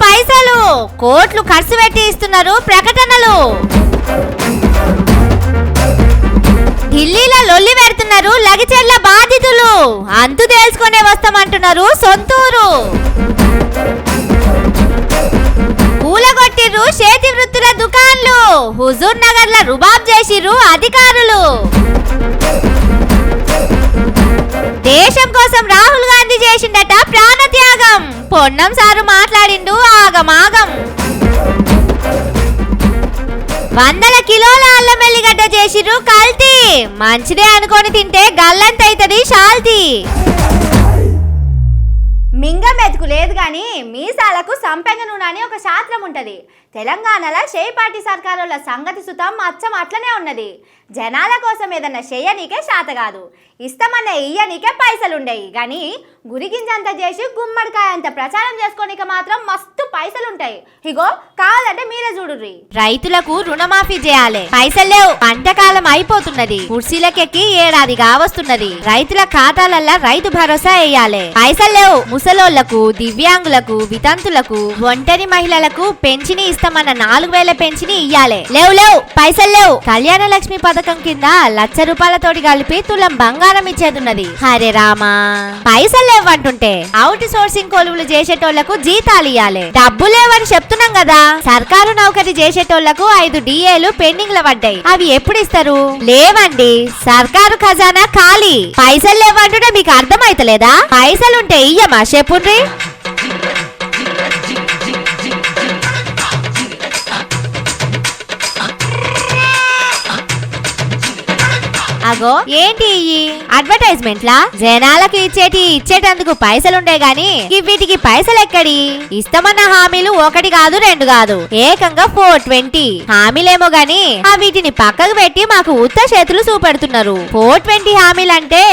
పైసలు. కోట్లు ఖర్చు పెట్టి ఇస్తున్నారు ప్రకటనలు. ఢిల్లీలో లొల్లి పెడుతున్నారు లగిచెర్ల బాధితులు. అంతు తేల్చుకునే వస్తామంటున్నారు సొంతూరు. పూలగొట్టిర్రు చేతి వృత్తుల దుకాన్లు. హుజూర్ నగర్ల రుబాబ్ చేసిర్రు అధికారులు. దేశం కోసం రాహుల్ గాంధీ చేసిండట ప్రాణత్యాగం. పొన్నం సారు మాట్లాడిండు ఆగమాగం. వందల కిలోల అల్లం వెల్లిగడ్డ చేసిర్రు కల్తీ. మంచిదే అనుకొని తింటే గల్లంతైతది షాల్తీ. మింగ మెతుకు లేదు కానీ మీసాలకు సంపెంగ నూనె అని ఒక శాస్త్రం ఉంటది. తెలంగాణలో షేపాటి సర్కారుల సంగతి సుతం అచ్చం అట్లనే ఉన్నది. జనాల కోసం ఏదన్నా చేయనీకే శాత కాదు. ఇస్తామన్న ఇయ్యనీకే పైసలు కానీ గురిగింజంత చేసి గుమ్మడికాయ అంత ప్రచారం చేసుకోనిక మాత్రం మస్తు పైసలు ఉంటాయి ఇగో కావాలంటే మీరే చూడుర్రి. రైతులకు రుణమాఫీ చేయాలి. పైసలు లేవు. పంటకాలం అయిపోతున్నది. కుర్చీలకెక్కి ఏడాది కావస్తున్నది రైతుల ఖాతాలల్లా రైతు భరోసా వేయాలి పైసలు లేవు. ముసలోళ్ళకు దివ్యాంగులకు వితంతులకు ఒంటరి మహిళలకు పెంచిని ఇస్తామన్న నాలుగు వేల పెంచిని ఇయ్యాలి. లేవు లేవు. పైసలు లేవు. కళ్యాణ లక్ష్మి పథకం కింద లక్ష రూపాయలతోటి కలిపి తులం బంగారం ఇచ్చేదున్నది. హరే రామా. పైసలు లేవంటుంటే అవుట్ సోర్సింగ్ కొలువులు చేసేటోళ్ళకు జీతాలు ఇయ్యాలి. డబ్బు లేవని చెప్తున్నాం కదా. సర్కారు నౌకరీ చేసేటోళ్ళకు ఐదు డిఏలు పెండింగ్లో పడ్డాయి. అవి ఎప్పుడు ఇస్తారు? లేవండి. సర్కారు ఖజానా ఖాళీ. పైసలు లేవంటుంటే మీకు అర్థమైతలేదా? పైసలుంటే ఇయ్యమా? చెప్పుండ్రి. అగో ఏంటి అడ్వర్టైజ్మెంట్ లా జనాలకు ఇచ్చేటి ఇచ్చేటందుకు పైసలుండే గాని వీటికి పైసలు ఎక్కడి ఇస్తామన్న హామీలు ఒకటి కాదు రెండు కాదు. ఏకంగా ఫోర్ ట్వంటీ హామీలేమో గాని ఆ వీటిని పక్కకు పెట్టి మాకు ఉత్త చేతులు చూపెడుతున్నారు. ఫోర్ ట్వంటీ హామీలంటే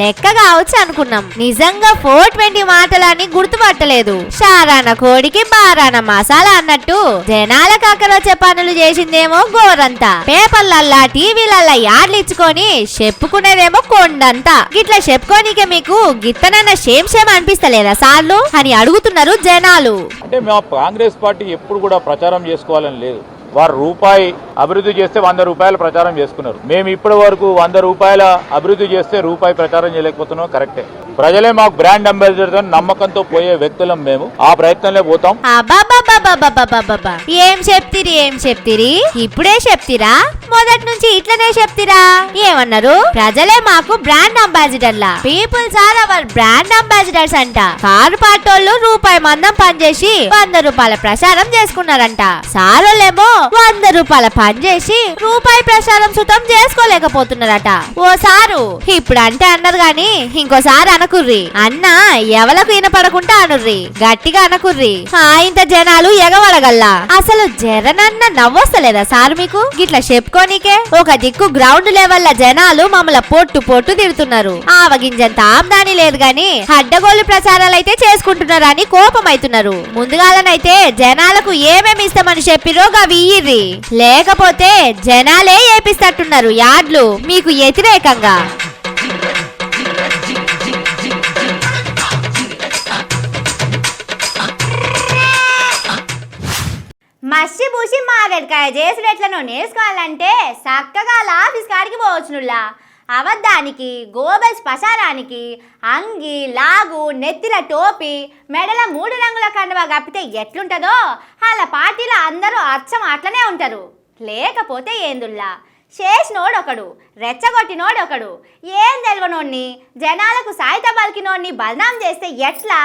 లెక్క కావచ్చు అనుకున్నాం. నిజంగా ఫోర్ ట్వంటీ మాటలని గుర్తుపట్టలేదు. షారాన కోడికి బారాన మసాలా అన్నట్టు జనాలకు అక్కడ వచ్చే పనులు చేసిందేమో గోరంతా పేపర్లల్లా టీవీలల్లా యాడ్లు ఇచ్చుకొని చెప్పుకునేదేమో కొండంతా. గిట్లా చెప్పుకోనికే మీకు గిత్తనన్న షేమ్ షేమ్ అనిపిస్తలేదా సార్లు? అని అడుగుతున్నారు జనాలు. అంటే మేము కాంగ్రెస్ పార్టీ ఎప్పుడు కూడా ప్రచారం చేసుకోవాలని లేదు. వారు రూపాయి అభివృద్ధి చేస్తే వంద రూపాయలు ప్రచారం చేసుకున్నారు. మేము ఇప్పటి వరకు వంద రూపాయల అభివృద్ధి చేస్తే రూపాయి ప్రచారం చేయలేకపోతున్నాం. కరెక్టే. ప్రజలే మాకు బ్రాండ్ అంబాసిడర్ నమ్మకంతో పోయే వ్యక్తులం మేము. ఆ ప్రయత్నంలో పోతాం. ఏం చెప్తిరి ఏం చెప్తిరి? ఇప్పుడే చెప్తిరా? మొదటి నుంచి ఇట్లనే చెప్తిరా? ఏమన్నారు? ప్రజలే మాకు brand అంబాసిడర్లా peoples are our brand ambassadors అంట. కారు పాటోళ్ళు రూపాయి మందం పనిచేసి వంద రూపాయల ప్రసారం చేసుకున్నారంట. సారోలేమో వంద రూపాయల పనిచేసి రూపాయి ప్రసారం సుతం చేసుకోలేకపోతున్నారట. ఓ సారు ఇప్పుడు అంటే అన్నారు గాని ఇంకోసారి అనకు అనకుర్రి. అన్న ఎవలకు వినపడకుండా అనుర్రి. గట్టిగా అనకుర్రి. ఆ, ఇంత జనాలు ఎగవడగల్లా. అసలు జరనన్న నవ్వొస్తలేదా సార్ మీకు? గిట్లా చెప్పుకోనికే ఒక దిక్కు గ్రౌండ్ లెవెల్ జనాలు మమ్మల్ని పొట్టు పొట్టు తిడుతున్నారు. ఆవగింజంత ఆమ్దాని లేదు గాని అడ్డగోలు ప్రచారాలు అయితే చేసుకుంటున్నారని కోపం అవుతున్నారు ముందుగాలనైతే జనాలకు ఏమేమి ఇస్తామని చెప్పిరో గవి లేకపోతే జనాలే ఏపిస్తట్టున్నారు యాడ్లు. మీకు వ్యతిరేకంగా. మసి పూసి మాగడికాయ చేసుడు నేర్చుకోవాలంటే చక్కగా ఆఫీస్ కాడికి పోవచ్చునులా అవద్దానికి గోబల్ పసారానికి అంగి లాగు నెత్తిల టోపీ మెడల మూడు రంగుల కండువా కప్పితే ఎట్లుంటుందో అలా పార్టీలో అందరూ అచ్చం అట్లనే ఉంటారు. లేకపోతే ఏందుల్లా? చేసినోడొకడు రెచ్చగొట్టినోడొకడు ఏం తెలియనోడిని జనాలకు సాయిత పలికినోడిని బదనాం చేస్తే ఎట్లా?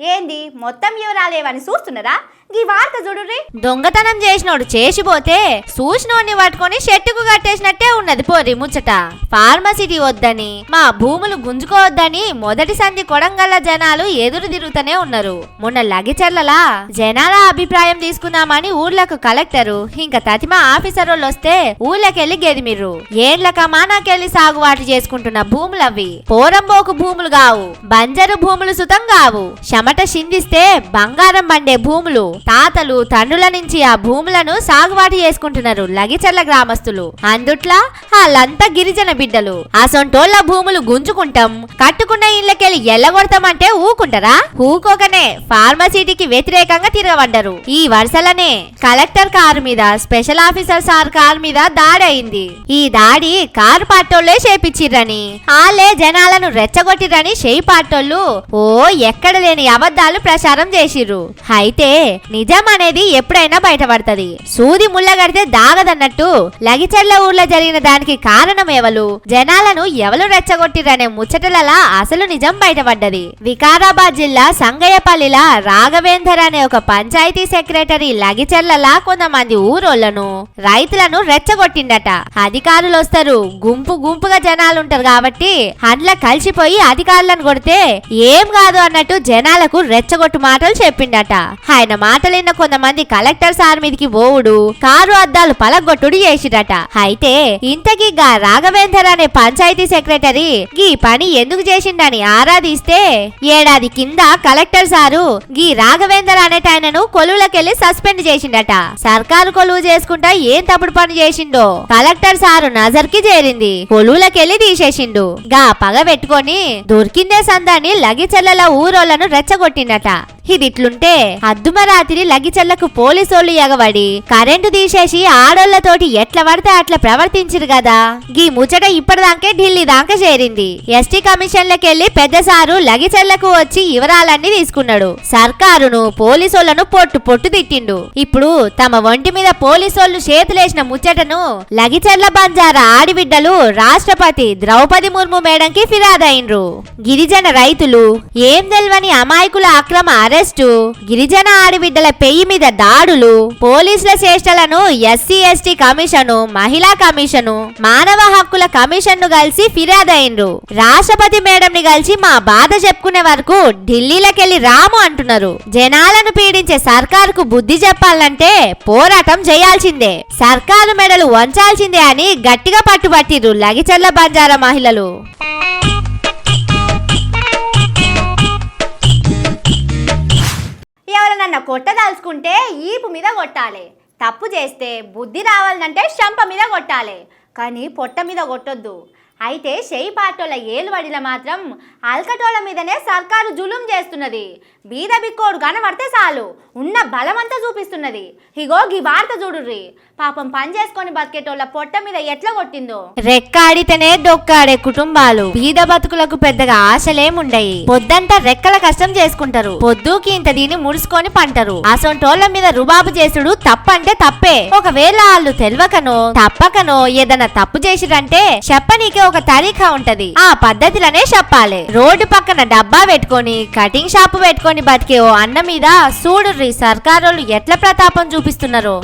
ఏంది? మొత్తం వివరాలేవని చూస్తున్నారా? ఈ వార్త చూడుర్రి. దొంగతనం చేసినోడు చేసిపోతే సూచినోడిని పట్టుకొని షెట్టుకు కట్టేసినట్టే ఉన్నది పోరి ముచ్చట. ఫార్మసిటీ వద్దని మా భూములు గుంజుకోవద్దని మొదటి సంధి కొడంగల్ల జనాలు ఎదురు తిరుగుతూనే ఉన్నారు. మొన్న లగిచర్లలా జనాల అభిప్రాయం తీసుకుందామని ఊర్లకు కలెక్టరు ఇంకా తతిమ ఆఫీసర్ వాళ్ళు వస్తే ఊర్లకెళ్ళి గెదిమిర్రు. ఏండ్ల కమానాకెళ్ళి సాగుబాటు చేసుకుంటున్న భూములవి పోరంబోకు భూములు కావు బంజరు భూములు సుతం కావు చెమట షిందిస్తే బంగారం పండే భూములు తాతలు తండ్రుల నుంచి ఆ భూములను సాగుబాటు చేసుకుంటున్నారు లగిచర్ల గ్రామస్తులు. అందుట్లా వాళ్ళంతా గిరిజన బిడ్డలు. అసొంటోళ్ళ భూములు గుంజుకుంటాం. కట్టుకున్న ఇళ్ళకెళ్ళి ఎల్లగొడతామంటే ఊకుంటారా ఊకోకనే ఫార్మసిటీకి వ్యతిరేకంగా తిరగబడ్డరు. ఈ వరుసలనే కలెక్టర్ కారు మీద స్పెషల్ ఆఫీసర్ సార్ కారు మీద దాడి అయింది. ఈ దాడి కారు పాటోళ్ళే చేపించిర్రని ఆలే జనాలను రెచ్చగొట్టిరని చేయి పాటోళ్ళు ఓ ఎక్కడ లేని అబద్ధాలు ప్రచారం చేసిర్రు. అయితే నిజం అనేది ఎప్పుడైనా బయటపడుతుంది. సూది ముళ్ళగడితే దాగదన్నట్టు లగిచెర్ల ఊర్లో జరిగిన దానికి కారణం ఎవలు? జనాలను ఎవరు రెచ్చగొట్టిరనే ముచ్చటలలా అసలు నిజం బయటపడ్డది. వికారాబాద్ జిల్లా సంగయ్యపల్లిలా రాఘవేందర్ అనే ఒక పంచాయతీ సెక్రటరీ లగిచర్లలా కొంతమంది ఊరోళ్ళను రైతులను రెచ్చగొట్టిండట. అధికారులు వస్తారు. గుంపు గుంపుగా జనాలు ఉంటారు కాబట్టి అందులో కలిసిపోయి అధికారులను కొడితే ఏం కాదు అన్నట్టు జనాలకు రెచ్చగొట్టు మాటలు చెప్పిండట. ఆయన మాటలిన్న కొంతమంది కలెక్టర్ సార్ మీదకి పోవుడు. కారు అద్దాలు పలగొట్టుడు చేసిడట అయితే ఇంతకీ గా రాఘవేందర్ అనే పంచాయతీ సెక్రటరీ గీ పని ఎందుకు చేసిండని ఆరాధిస్తే ఏడాది కింద కలెక్టర్ సారు గీ రాఘవేందర్ అనేటాయనను కొలువులకెళ్ళి సస్పెండ్ చేసిండట. సర్కారు కొలువు చేసుకుంటా ఏం తప్పుడు పని చేసిండో? కలెక్టర్ సారు నజర్కి చేరింది. కొలువులకెళ్ళి తీసేసిండు. గా పగ పెట్టుకొని దొరికిందే సందాన్ని లగిచెల్లల ఊరోళ్ళను రెచ్చగొట్టిండట. ఇది ఇట్లుంటే రాత్రి లగిచెల్లకు పోలీసోళ్ళు ఎగబడి కరెంటు తీసేసి ఆడోళ్ళతోటి ఎట్ల పడితే అట్లా ప్రవర్తించిరు కదా గీ ముచ్చట ఇప్పటిదాకే ఢిల్లీ దాకా చేరింది. ఎస్టీ కమిషన్లకెళ్ళి పెద్ద సారు లగిచెల్లకు వచ్చి వివరాలన్నీ తీసుకున్నాడు. సర్కారును పోలీసోళ్ళను పొట్టు పొట్టు తిట్టిండు. ఇప్పుడు తమ ఒంటి మీద పోలీసోళ్ళు చేతులేసిన ముచ్చటను లగిచెర్ల బంజారా ఆడిబిడ్డలు రాష్ట్రపతి ద్రౌపది ముర్ము మేడంకి ఫిర్యాదైండ్రు గిరిజన రైతులు ఏం తెల్వని అమాయకుల అక్రమ అరెస్టు గిరిజన ఆడిబిడ్డల పెయ్యి మీద దాడులు పోలీసుల చేష్టలను ఎస్సీ ఎస్టీ కమిషను మహిళా కమిషను మానవ హక్కుల కమిషన్ను కలిసి ఫిర్యాదైండ్రు. రాష్ట్రపతి మేడం ని కలిసి మా బాధ చెప్పుకునే వరకు ఢిల్లీలకెళ్ళి రాము అంటున్నారు. జనాలను పీడించే సర్కారుకు బుద్ధి చెప్పాలంటే పోరాటం చేయాల్సిందే. సర్కారు మెడలు వంచాల్సిందే అని గట్టిగా పట్టుబట్టిరు లగిచర్ల బంజారా మహిళలు. ఎవరన్నా కొట్టదలుచుకుంటే ఈపు మీద కొట్టాలి. తప్పు చేస్తే బుద్ధి రావాలంటే శంప మీద కొట్టాలి. కానీ పొట్ట మీద కొట్టొద్దు. అయితే చేయి పార్టోల ఏలుబడిలో మాత్రం అల్కటోల మీదనే సర్కారు జులుం చేస్తున్నది. బీద బిక్కోడు కనబడితే చాలు ఉన్న బలమంతా చూపిస్తున్నది. ఇగో గీ వార్త చూడుర్రి. పాపం పని చేసుకొని బతికేటోళ్ళ పొట్ట మీద ఎట్లా కొట్టిందో? రెక్కాడితేనే డొక్కాడే కుటుంబాలు. బీద బతుకులకు పెద్దగా ఆశలేముండయి. పొద్దంతా రెక్కల కష్టం చేసుకుంటారు. పొద్దుకి ఇంత దీన్ని ముడుచుకొని పంటరు. అసొంటోళ్ళ మీద రుబాబు చేసుడు తప్పంటే తప్పే. ఒకవేళ వాళ్ళు తెలియకనో తప్పకనో ఏదైనా తప్పు చేసిరంటే చెప్పనీకే ఒక తరీఖా ఉంటది. ఆ పద్ధతిలోనే చెప్పాలి. రోడ్డు పక్కన డబ్బా పెట్టుకొని కటింగ్ షాప్ పెట్టుకొని బతికే ఓ అన్న మీద చూడుర్రి సర్కారోళ్ళు ఎట్ల ప్రతాపం చూపిస్తున్నారో?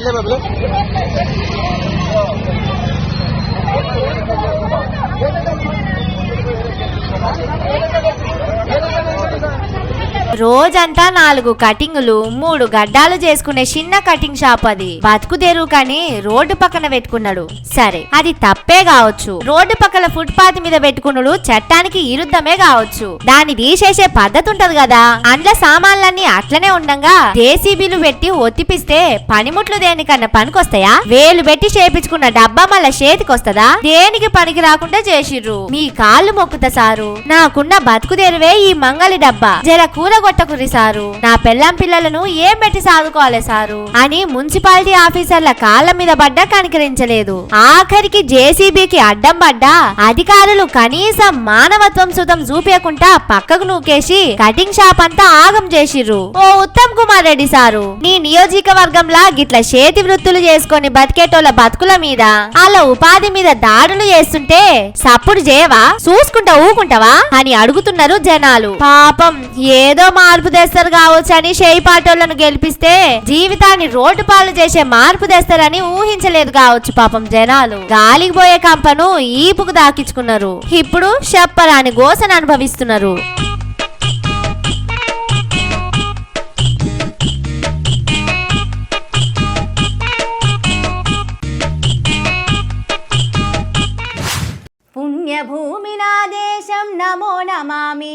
రోజంతా నాలుగు కటింగులు మూడు గడ్డాలు చేసుకునే చిన్న కటింగ్ షాప్ అది. బతుకుదేరు కానీ రోడ్డు పక్కన పెట్టుకున్నాడు. సరే అది తప్పే కావచ్చు. రోడ్డు పక్కన ఫుట్ పాత్ మీద పెట్టుకున్నాడు చట్టానికి ఇరుద్దమే కావచ్చు. దాన్ని తీసేసే పద్ధతి ఉంటది కదా. అండ్ల సామాన్లన్నీ అట్లనే ఉండంగా. జేసీబీలు పెట్టి ఒత్తిపిస్తే పనిముట్లు దేనికన్నా పనికొస్తాయా? వేలు పెట్టి చేపించుకున్న డబ్బా మళ్ళా చేతికొస్తదా? దేనికి పనికి రాకుండా చేసిర్రు? మీ కాళ్ళు మొక్కుతా సారు. నాకున్న బతుకుదేరువే ఈ మంగళి డబ్బా. జర కూర కొట్టకురి సారు. నా పెళ్ళాం పిల్లలను ఏం పెట్టి సాదుకోవాలి సారు? అని మున్సిపాలిటీ ఆఫీసర్ల కాళ్ళ మీద పడ్డా కనికరించలేదు. ఆఖరికి జేసీబీకి అడ్డం పడ్డా అధికారులు కనీసం మానవత్వం సుతం చూపించకుండా పక్కకు నూకేసి కటింగ్ షాప్ అంతా ఆగం చేసిర్రు. ఓ ఉత్తమ్ కుమార్ రెడ్డి సారు నీ నియోజకవర్గంలా గిట్ల చేతి వృత్తులు చేసుకొని బతికేటోళ్ళ బతుకుల మీద వాళ్ళ ఉపాధి మీద దాడులు చేస్తుంటే సప్పుడు చేయవా? చూసుకుంటా ఊకుంటావా? అని అడుగుతున్నారు జనాలు. పాపం ఏదో మార్పు తెస్తారు కావచ్చు అని చేయి పాటోళ్ళను గెలిపిస్తే జీవితాన్ని రోడ్డు పాలు చేసే మార్పు తెస్తారని ఊహించలేదు కావచ్చు పాపం జనాలు. గాలికి పోయే కంపను ఈపుకు దాకించుకున్నారు. ఇప్పుడు చెప్పరాని గోసను అనుభవిస్తున్నారు. పుణ్యభూమి నా దేశం నమో నమామి.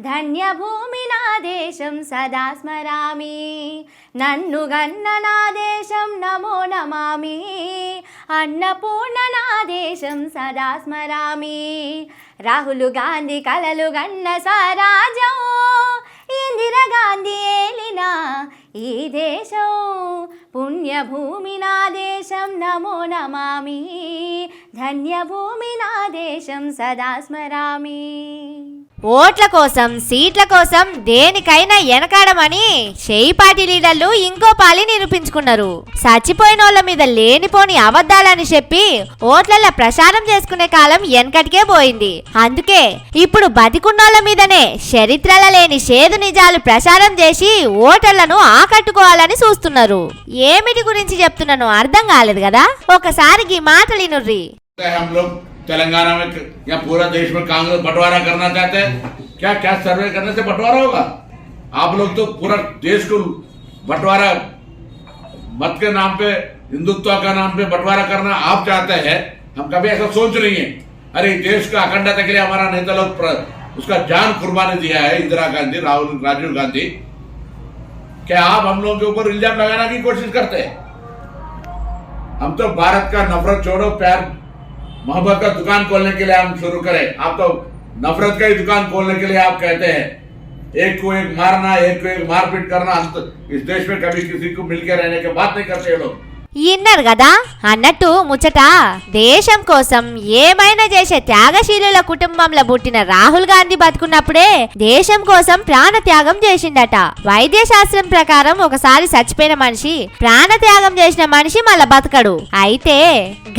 ధన్యభూమి నా దేశం సదా స్మరామి. నన్ను గన్న నా దేశం నమో నమామి. అన్నపూర్ణ నా దేశం సదా స్మరామి. రాహుల్ గాంధీ కలలు గన్న స్వరాజం ఇందిరా గాంధీ ఏలిన ఈ దేశం. పుణ్యభూమి నా దేశం నమో నమామి. ధన్యభూమి నా దేశం సదా స్మరామి. ఓట్ల కోసం సీట్ల కోసం దేనికైనా వెనకాడమని చేయి పార్టీ లీడర్లు ఇంకో పాలి నిరూపించుకున్నారు. చచ్చిపోయిన వాళ్ళ మీద లేనిపోని అబద్ధాలని చెప్పి ఓట్లలో ప్రసారం చేసుకునే కాలం వెనకటికే పోయింది. అందుకే ఇప్పుడు బతికున్నోళ్ళ మీదనే చరిత్రల లేని చేదు నిజాలు ప్రసారం చేసి ఓటర్లను ఆకట్టుకోవాలని చూస్తున్నారు. ఏమిటి గురించి చెప్తున్నాను అర్థం కాలేదు కదా? ఒకసారి ఈ మాటలు तेलंगाना में या पूरा देश में कांग्रेस बंटवारा करना चाहते हैं? क्या क्या सर्वे करने से बंटवारा होगा? आप लोग तो पूरा देश को बंटवारा, मत के नाम पे, हिंदुत्व का नाम पे बंटवारा करना आप चाहते हैं, हम कभी ऐसा सोच नहीं है। अरे, देश का अखंडता के लिए हमारा नेता लोग उसका जान कुर्बानी दिया है इंदिरा गांधी, राहुल, राजीव गांधी। क्या आप हम लोगों के ऊपर इल्ज़ाम लगाने की कोशिश करते हैं? हम तो भारत का नफरत छोड़ो, प्यार मोहब्बत का दुकान खोलने के लिए हम शुरू करें। आप तो नफरत का ही दुकान खोलने के लिए आप कहते हैं। एक को एक मारना, एक को एक मारपीट करना, हम तो इस देश में कभी किसी को मिलकर रहने के बात नहीं करते लोग। ఇన్నారు కదా అన్నట్టు ముచ్చట దేశం కోసం ఏమైనా చేసే త్యాగశీలుల కుటుంబంలో పుట్టిన రాహుల్ గాంధీ బతుకున్నప్పుడే దేశం కోసం ప్రాణ త్యాగం చేసిండట. వైద్య శాస్త్రం ప్రకారం ఒకసారి చచ్చిపోయిన మనిషి ప్రాణ త్యాగం చేసిన మనిషి మళ్ళా బతకడు. అయితే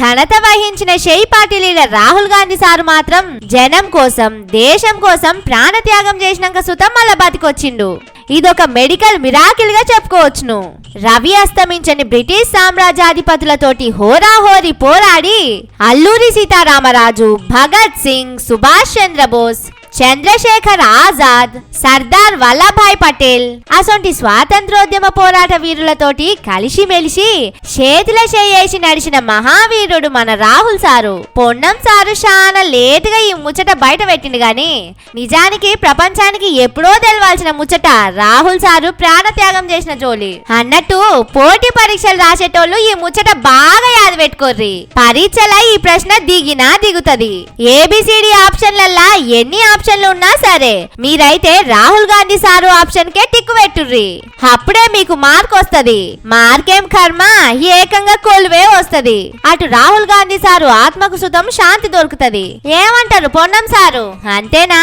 ఘనత వహించిన షెయి party leader Rahul Gandhi sir మాత్రం జనం కోసం దేశం కోసం ప్రాణ త్యాగం చేసినాక సుతం మళ్ళా బతికొచ్చిండు. ఇదొక మెడికల్ మిరాకిల్గా చెప్పుకోవచ్చును. రవి అస్తమించని బ్రిటిష్ సామ్రాజ్యాధిపతులతోటి హోరాహోరి పోరాడి అల్లూరి సీతారామరాజు భగత్ సింగ్ సుభాష్ చంద్రబోస్ చంద్రశేఖర్ ఆజాద్ సర్దార్ వల్లభాయ్ పటేల్. అసొంటి స్వాతంత్రోద్యమ పోరాట వీరులతోటి కలిసి మెలిసి చేతుల చేయేసి నడిచిన మహావీరుడు మన రాహుల్ సారు. పొన్నం సారు చాలా లేటుగా ఈ ముచ్చట బయట పెట్టింది గాని నిజానికి ప్రపంచానికి ఎప్పుడో తెలవాల్సిన ముచ్చట రాహుల్ సారు ప్రాణత్యాగం చేసిన జోలి. అన్నట్టు పోటీ పరీక్షలు రాసేటోళ్ళు ఈ ముచ్చట బాగా యాది పెట్టుకోర్రి. పరీక్షల ఈ ప్రశ్న దిగినా దిగుతది. ఏబిసిడి ఆప్షన్లల్లా ఎన్ని ఆప్షన్ ఆప్షన్లు ఉన్నా సరే మీరైతే రాహుల్ గాంధీ సారు ఆప్షన్ కే టిక్కు పెట్టుర్రి. అప్పుడే మీకు మార్క్ వస్తది. మార్కేం కర్మ? ఏకంగా కొలువే వస్తది. అటు రాహుల్ గాంధీ సారు ఆత్మకు సుతం శాంతి దొరుకుతది. ఏమంటారు పొన్నం సారు? అంతేనా?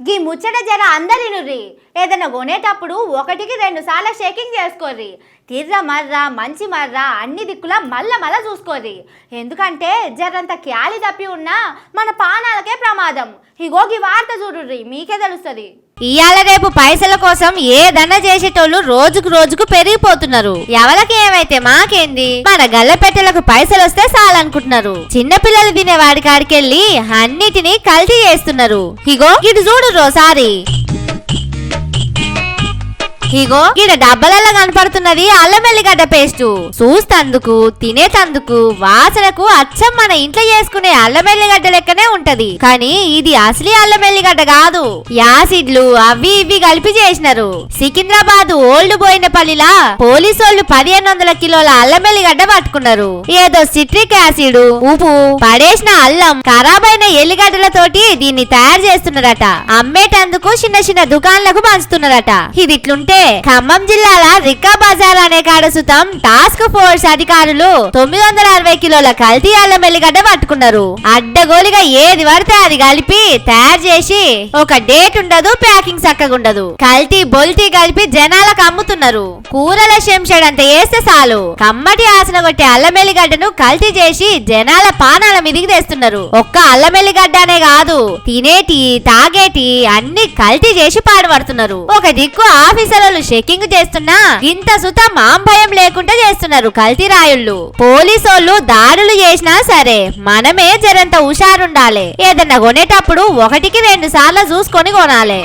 గీ ముచ్చట జర అందరి నుర్రి ఏదైనా కొనేటప్పుడు ఒకటికి రెండు సార్లు షేకింగ్ చేసుకోర్రి. తిర్ర మర్ర మంచి మర్ర అన్ని దిక్కులా మల్ల మల్ల చూసుకోర్రి. ఎందుకంటే జరంత క్యాలి తప్పి ఉన్నా మన పానాలకే ప్రమాదం. ఇగో గీ వార్త చూడుర్రి మీకే తెలుస్తుంది. ఇవాళ రేపు పైసల కోసం ఏదన్నా చేసేటోళ్ళు రోజుకు రోజుకు పెరిగిపోతున్నారు. ఎవరికి ఏమైతే మాకేంది? మన గల్లపెట్టెలకు పైసలు వస్తే చాలనుకుంటున్నారు చిన్న పిల్లలు తినే వాడి కాడికెళ్ళి అన్నిటినీ కల్తీ చేస్తున్నారు. ఇగో ఇది చూడు రోసారి ఇగో ఈడ డబ్బలలో కనపడుతున్నది అల్లం వెల్లిగడ్డ పేస్ట్ చూస్తందుకు తినేతందుకు వాసనకు అచ్చం మన ఇంట్లో చేసుకునే అల్లం వెల్లిగడ్డ లెక్కనే ఉంటది. కానీ ఇది అసలీ అల్లం వెల్లిగడ్డ కాదు. యాసిడ్లు అవి ఇవి కలిపి చేసినారు. సికింద్రాబాద్ ఓల్డ్ బోయినపల్లిలా వాళ్ళు పదిహేను వందల కిలోల అల్లం వెల్లిగడ్డ పట్టుకున్నారు. ఏదో సిట్రిక్ యాసిడ్ ఉప్పు పడేసిన అల్లం ఖరాబైన ఎల్లిగడ్డలతోటి దీన్ని తయారు చేస్తున్నారట. అమ్మేటందుకు చిన్న చిన్న దుకాన్లకు పంచుతున్నారట. ఇది ఇట్లుంటే ఖమ్మం జిల్లాల రిక్కా బజార్ అనే కాడ సుతం టాస్క్ ఫోర్స్ అధికారులు తొమ్మిది వందల అరవై కిలోల కల్తీ అల్లం ఎల్లిగడ్డ పట్టుకున్నారు. అడ్డగోలిగా ఏది పడితే అది కలిపి తయారు చేసి ఒక డేట్ ఉండదు ప్యాకింగ్ చక్కగా ఉండదు కల్తీ బొల్తీ కలిపి జనాలకు అమ్ముతున్నారు. కూరల శంషడంత వేస్తే చాలు. కమ్మటి ఆసన కొట్టే అల్లం ఎల్లిగడ్డను కల్తీ చేసి జనాల పానాల మీదికి తెస్తున్నారు. ఒక్క అల్లం ఎల్లిగడ్డ అనే కాదు తినేటి తాగేటి అన్ని కల్తీ చేసి పాడుపడుతున్నారు. ఒక దిక్కు ఆఫీసర్ ఆఫీసర్లు షేకింగ్ చేస్తున్నా ఇంత సుత మాం భయం లేకుండా చేస్తున్నారు కల్తీ రాయుళ్ళు పోలీసోళ్ళు దాడులు చేసినా సరే మనమే జరంత హుషారుండాలి. ఏదన్నా కొనేటప్పుడు ఒకటికి రెండు సార్లు చూసుకొని కొనాలి.